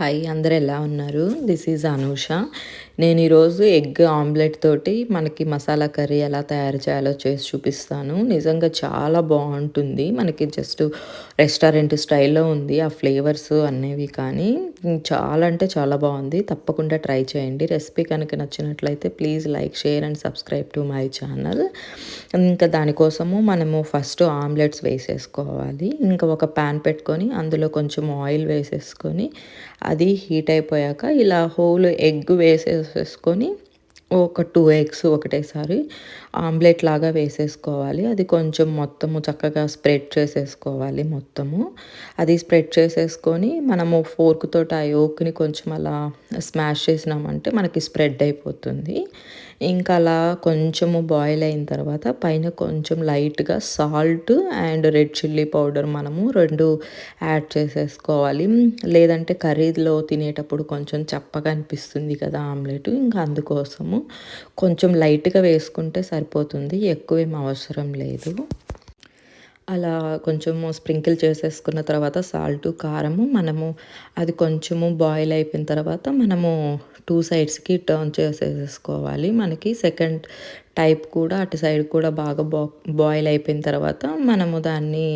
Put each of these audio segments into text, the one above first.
Hi అందరు ఎలా ఉన్నారు? దిస్ ఈజ్ అనూష నేను ఈరోజు ఎగ్ ఆమ్లెట్ తోటి మనకి మసాలా కర్రీ ఎలా తయారు చేయాలో చేసి చూపిస్తాను. నిజంగా చాలా బాగుంటుంది. మనకి జస్ట్ రెస్టారెంట్ స్టైల్లో ఉంది. ఆ ఫ్లేవర్స్ అనేవి కానీ చాలా అంటే చాలా బాగుంది. తప్పకుండా ట్రై చేయండి. రెసిపీ కనుక నచ్చినట్లయితే please like share and subscribe to my channel. ఇంకా దానికోసము మనము ఫస్ట్ ఆమ్లెట్స్ వేసేసుకోవాలి. ఇంకా ఒక ప్యాన్ పెట్టుకొని అందులో కొంచెం ఆయిల్ వేసేసుకొని అది హీట్ అయిపోయాక ఇలా హోల్ ఎగ్ వేసేసేసుకొని ఒక టూ ఎగ్స్ ఒకటేసారి ఆమ్లెట్ లాగా వేసేసుకోవాలి. అది కొంచెం మొత్తము చక్కగా స్ప్రెడ్ చేసేసుకోవాలి మొత్తము. అది స్ప్రెడ్ చేసేసుకొని మనము ఫోర్క్ తోటి ఆ యోక్ని కొంచెం అలా స్మాష్ చేసినామంటే మనకి స్ప్రెడ్ అయిపోతుంది. ఇంకా అలా కొంచెము బాయిల్ అయిన తర్వాత పైన కొంచెం లైట్గా salt and red chilli powder మనము రెండు యాడ్ చేసేసుకోవాలి. లేదంటే కర్రీలో తినేటప్పుడు కొంచెం చప్పగా అనిపిస్తుంది కదా ఆమ్లెట్ ఇంకా అందుకోసము కొంచెం లైట్గా వేసుకుంటే సరిపోతుంది. ఎక్కువేం అవసరం లేదు. అలా కొంచెము స్ప్రింకిల్ చేసేసుకున్న తర్వాత సాల్ట్ కారము మనము అది కొంచెము బాయిల్ అయిపోయిన తర్వాత మనము టూ సైడ్స్కి టర్న్ చేసేసుకోవాలి. మనకి సెకండ్ టైప్ కూడా అటు సైడ్ కూడా బాగా బా బాయిల్ అయిపోయిన తర్వాత మనము దాన్ని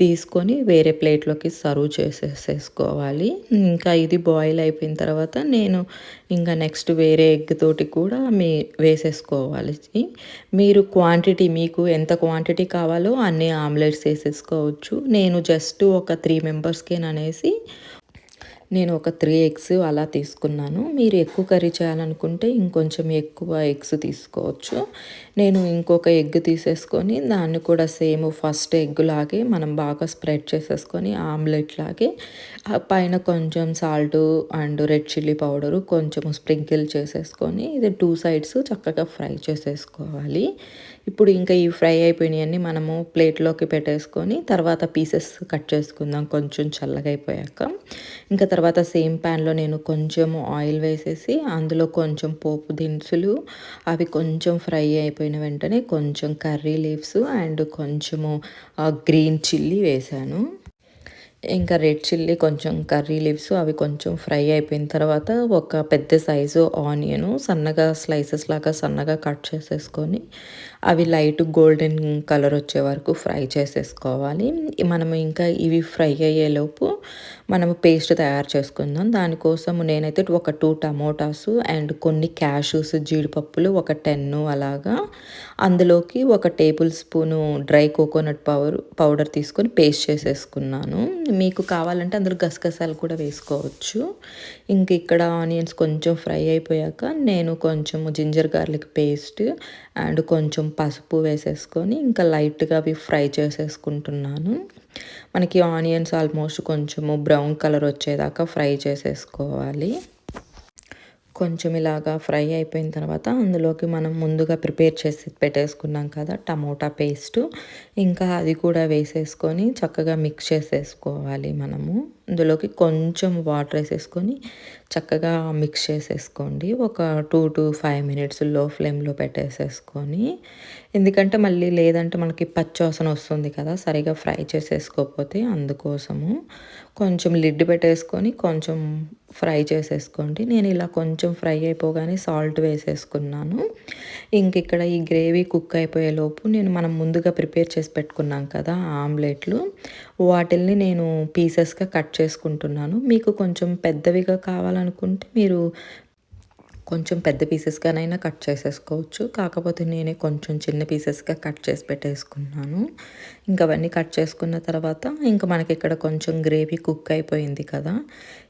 తీసుకొని వేరే ప్లేట్లోకి సర్వ్ చేసేసేసుకోవాలి. ఇంకా ఇది బాయిల్ అయిపోయిన తర్వాత నేను ఇంకా నెక్స్ట్ వేరే ఎగ్ తోటి కూడా మీ వేసేసుకోవాలి. మీరు క్వాంటిటీ మీకు ఎంత క్వాంటిటీ కావాలో అన్ని ఆమ్లెట్స్ వేసేసుకోవచ్చు. నేను జస్ట్ ఒక త్రీ మెంబర్స్కేననేసి నేను ఒక త్రీ ఎగ్స్ అలా తీసుకున్నాను. మీరు ఎక్కువ కర్రీ చేయాలనుకుంటే ఇంకొంచెం ఎక్కువ ఎగ్స్ తీసుకోవచ్చు. నేను ఇంకొక ఎగ్ తీసేసుకొని దాన్ని కూడా సేమ్ ఫస్ట్ ఎగ్ లాగే మనం బాగా స్ప్రెడ్ చేసేసుకొని ఆమ్లెట్ లాగే పైన కొంచెం salt and red chilli powder కొంచెం స్ప్రింకిల్ చేసేసుకొని ఇది టూ సైడ్స్ చక్కగా ఫ్రై చేసేసుకోవాలి. ఇప్పుడు ఇంకా ఈ ఫ్రై అయిపోయినవన్నీ మనము ప్లేట్లోకి పెట్టేసుకొని తర్వాత పీసెస్ కట్ చేసుకుందాం కొంచెం చల్లగా అయిపోయాక. ఇంకా తర్వాత సేమ్ ప్యాన్లో నేను కొంచెం ఆయిల్ వేసేసి అందులో కొంచెం పోపు దినుసులు అవి కొంచెం ఫ్రై అయిపోయిన వెంటనే కొంచెం కర్రీ లీవ్స్ అండ్ కొంచెము గ్రీన్ చిల్లీ వేసాను. ఇంకా రెడ్ చిల్లీ కొంచెం కర్రీ లీవ్స్ అవి కొంచెం ఫ్రై అయిపోయిన తర్వాత ఒక పెద్ద సైజు ఆనియను సన్నగా స్లైసెస్ లాగా సన్నగా కట్ చేసేసుకొని అవి లైట్ గోల్డెన్ కలర్ వచ్చే వరకు ఫ్రై చేసేసుకోవాలి. మనము ఇంకా ఇవి ఫ్రై అయ్యేలోపు మనము పేస్ట్ తయారు చేసుకుందాం. దానికోసం నేనైతే ఒక టూ టమోటాస్ అండ్ కొన్ని క్యాషూస్ జీడిపప్పులు ఒక టెన్ అలాగా. అందులోకి ఒక tablespoon dry coconut powder powder తీసుకొని పేస్ట్ చేసేసుకున్నాను. మీకు కావాలంటే అందులో గసగసాలు కూడా వేసుకోవచ్చు. ఇంక ఇక్కడ ఆనియన్స్ కొంచెం ఫ్రై అయిపోయాక నేను కొంచెం జింజర్ గార్లిక్ పేస్ట్ అండ్ కొంచెం పసుపు వేసేసుకొని ఇంకా లైట్గా అవి ఫ్రై చేసేసుకుంటున్నాను. మనకి ఆనియన్స్ ఆల్మోస్ట్ కొంచెము బ్రౌన్ కలర్ వచ్చేదాకా ఫ్రై చేసేసుకోవాలి. కొంచెం ఇలాగా ఫ్రై అయిపోయిన తర్వాత అందులోకి మనం ముందుగా ప్రిపేర్ చేసి పెట్టేసుకున్నాం కదా టమోటా పేస్ట్. ఇంకా అది కూడా వేసేసుకొని చక్కగా మిక్స్ చేసేసుకోవాలి మనము. ఇందులోకి కొంచెం వాటర్ వేసేసుకొని చక్కగా మిక్స్ చేసేసుకోండి. ఒక టూ టు ఫైవ్ మినిట్స్లో ఫ్లేమ్లో పెట్టేసేసుకొని ఎందుకంటే మళ్ళీ లేదంటే మనకి పచ్చోసన వస్తుంది కదా సరిగా ఫ్రై చేసేసుకోకపోతే అందుకోసము కొంచెం లిడ్ పెట్టేసుకొని కొంచెం ఫ్రై చేసేసుకోండి. నేను ఇలా కొంచెం ఫ్రై అయిపోగానే సాల్ట్ వేసేసుకున్నాను. ఇంక ఇక్కడ ఈ గ్రేవీ కుక్ అయిపోయేలోపు నేను మనం ముందుగా ప్రిపేర్ చేసి పెట్టుకున్నాం కదా ఆమ్లెట్లు. వాటిల్ని నేను పీసెస్గా కట్ చేసుకుంటున్నాను. మీకు కొంచెం పెద్దవిగా కావాలనుకుంటే మీరు కొంచెం పెద్ద పీసెస్గానైనా కట్ చేసేసుకోవచ్చు. కాకపోతే నేనే కొంచెం చిన్న పీసెస్గా కట్ చేసి పెట్టేసుకున్నాను. ఇంకా అవన్నీ కట్ చేసుకున్న తర్వాత ఇంకా మనకి ఇక్కడ కొంచెం గ్రేవీ కుక్ అయిపోయింది కదా.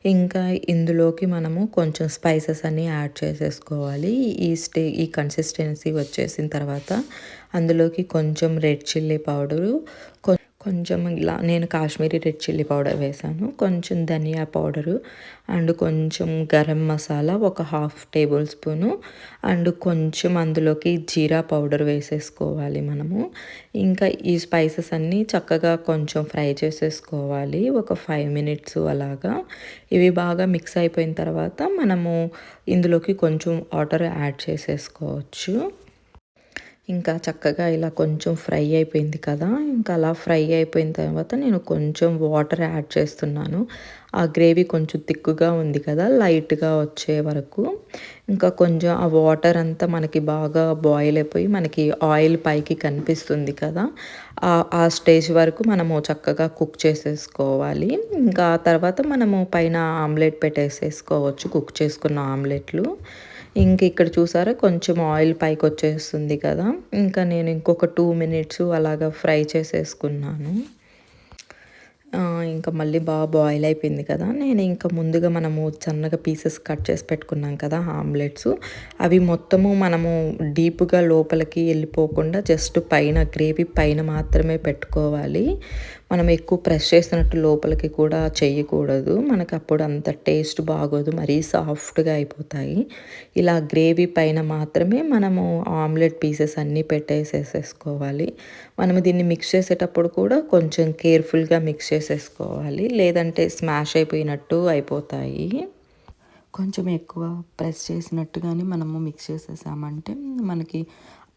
ఇంకా ఇందులోకి మనము కొంచెం స్పైసెస్ అన్నీ యాడ్ చేసేసుకోవాలి. ఈ స్టే ఈ కన్సిస్టెన్సీ వచ్చేసిన తర్వాత అందులోకి కొంచెం రెడ్ చిల్లీ పౌడరు కొంచెం కొంచెం ఇలా నేను కాశ్మీరీ రెడ్ చిల్లీ పౌడర్ వేసాను. కొంచెం ధనియా పౌడరు అండ్ కొంచెం గరం మసాలా ఒక హాఫ్ టేబుల్ స్పూను అండ్ కొంచెం అందులోకి జీరా పౌడర్ వేసేసుకోవాలి మనము. ఇంకా ఈ స్పైసెస్ అన్నీ చక్కగా కొంచెం ఫ్రై చేసేసుకోవాలి. ఒక ఫైవ్ మినిట్స్ అలాగా. ఇవి బాగా మిక్స్ అయిపోయిన తర్వాత మనము ఇందులోకి కొంచెం వాటర్ యాడ్ చేసేసుకోవచ్చు. ఇంకా చక్కగా ఇలా కొంచెం ఫ్రై అయిపోయింది కదా. ఇంకా అలా ఫ్రై అయిపోయిన తర్వాత నేను కొంచెం వాటర్ యాడ్ చేస్తున్నాను. ఆ గ్రేవీ కొంచెం తిక్కుగా ఉంది కదా లైట్గా వచ్చే వరకు. ఇంకా కొంచెం ఆ వాటర్ అంతా మనకి బాగా బాయిల్ అయిపోయి మనకి ఆయిల్ పైకి కనిపిస్తుంది కదా. ఆ స్టేజ్ వరకు మనము చక్కగా కుక్ చేసేసుకోవాలి. ఇంకా తర్వాత మనము పైన ఆమ్లెట్ పెట్టేసేసుకోవచ్చు కుక్ చేసుకున్న ఆమ్లెట్లు. ఇంక ఇక్కడ చూసారా కొంచెం ఆయిల్ పైకి వచ్చేస్తుంది కదా. ఇంకా నేను ఇంకొక టూ మినిట్స్ అలాగా ఫ్రై చేసేసుకున్నాను. ఇంకా మళ్ళీ బాగా బాయిల్ అయిపోయింది కదా. నేను ఇంకా ముందుగా మనము సన్నగా పీసెస్ కట్ చేసి పెట్టుకున్నాం కదా ఆమ్లెట్స్. అవి మొత్తము మనము డీప్గా లోపలికి వెళ్ళిపోకుండా జస్ట్ పైన గ్రేవీ పైన మాత్రమే పెట్టుకోవాలి. మనం ఎక్కువ ప్రెస్ చేసినట్టు లోపలికి కూడా చేయకూడదు. మనకు అప్పుడు అంత టేస్ట్ బాగోదు మరీ సాఫ్ట్గా అయిపోతాయి. ఇలా గ్రేవీ పైన మాత్రమే మనము ఆమ్లెట్ పీసెస్ అన్నీ పెట్టేసేసేసుకోవాలి. మనము దీన్ని మిక్స్ చేసేటప్పుడు కూడా కొంచెం కేర్ఫుల్గా మిక్స్ చేసేసుకోవాలి. లేదంటే స్మాష్ అయిపోయినట్టు అయిపోతాయి. కొంచెం ఎక్కువ ప్రెస్ చేసినట్టుగానే మనము మిక్స్ చేసేసామంటే మనకి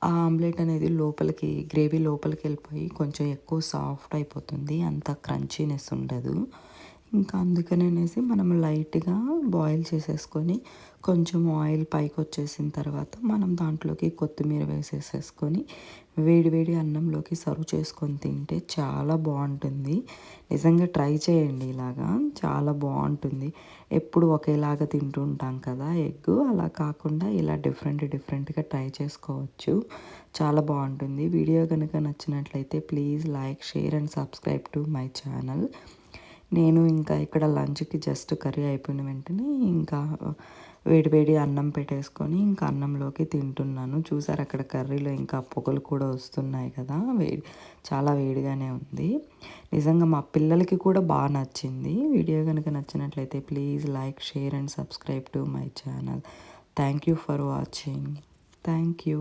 ఆ ఆమ్లెట్ అనేది లోపలికి గ్రేవీ లోపలికి వెళ్ళిపోయి కొంచెం ఎక్కువ సాఫ్ట్ అయిపోతుంది. అంత క్రంచీనెస్ ఉండదు. ఇంకా అందుకనేసి మనం లైట్గా బాయిల్ చేసేసుకొని కొంచెం ఆయిల్ పైకి వచ్చేసిన తర్వాత మనం దాంట్లోకి కొత్తిమీర వేసేసేసుకొని వేడివేడి అన్నంలోకి సర్వ్ చేసుకొని తింటే చాలా బాగుంటుంది. నిజంగా ట్రై చేయండి ఇలాగా. చాలా బాగుంటుంది. ఎప్పుడు ఒకేలాగా తింటూ ఉంటాం కదా ఎగ్. అలా కాకుండా ఇలా డిఫరెంట్ డిఫరెంట్గా ట్రై చేసుకోవచ్చు. చాలా బాగుంటుంది. వీడియో కనుక నచ్చినట్లయితే please like share and subscribe to my channel. నేను ఇంకా ఇక్కడ లంచ్కి జస్ట్ కర్రీ అయిపోయిన వెంటనే ఇంకా వేడివేడి అన్నం పెట్టేసుకొని ఇంకా అన్నంలోకి తింటున్నాను. చూసారు అక్కడ కర్రీలో ఇంకా పొగలు కూడా వస్తున్నాయి కదా వేడి చాలా వేడిగానే ఉంది. నిజంగా మా పిల్లలకి కూడా బాగా నచ్చింది. వీడియో కనుక నచ్చినట్లయితే please like share and subscribe to my channel. Thank you for watching. Thank you